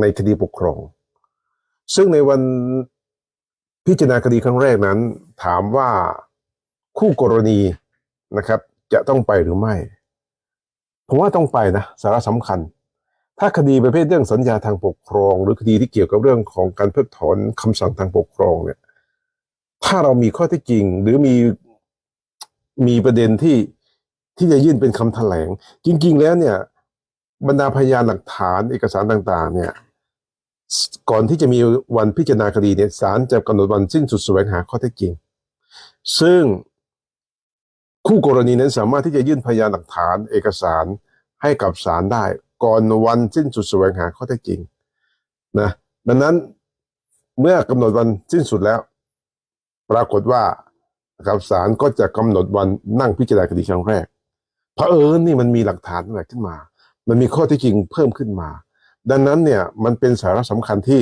ในคดีปกครอง ซึ่งในวันพิจารณาคดีครั้งแรกนั้น ถามว่าคู่กรณีนะครับ จะต้องไปหรือไม่ ผมว่าต้องไปนะสาระสำคัญ ถ้าคดีประเภทเรื่องสัญญาทางปกครอง หรือคดีที่เกี่ยวกับเรื่องของการเพิกถอนคำสั่งทางปกครองเนี่ย ถ้าเรามีข้อเที่จริงหรือมีมีประเด็นที่ที่จะยื่นเป็นคำแถลง จริง ๆ แล้วเนี่ย บรรดาพยานหลักฐานเอกสารต่างๆ เนี่ย ก่อนที่จะมีวันพิจารณาคดีเนี่ยศาลจะกำหนดวันสิ้นสุดแสวงหาข้อเท็จจริง ซึ่งคู่กรณีนั้นสามารถที่จะยื่นพยานหลักฐานเอกสารให้กับศาลได้ ก่อนวันสิ้นสุดแสวงหาข้อเท็จจริงนะดังนั้นเมื่อกำหนดวันสิ้นสุดแล้ว ปรากฏว่าครับศาลก็จะกำหนดวันนั่งพิจารณาคดีครั้งแรกเผอิญนี่มันมีหลักฐานอะไรขึ้นมา มันมีข้อที่จริงเพิ่มขึ้นมา ดังนั้นเนี่ยมันเป็นสาระสำคัญที่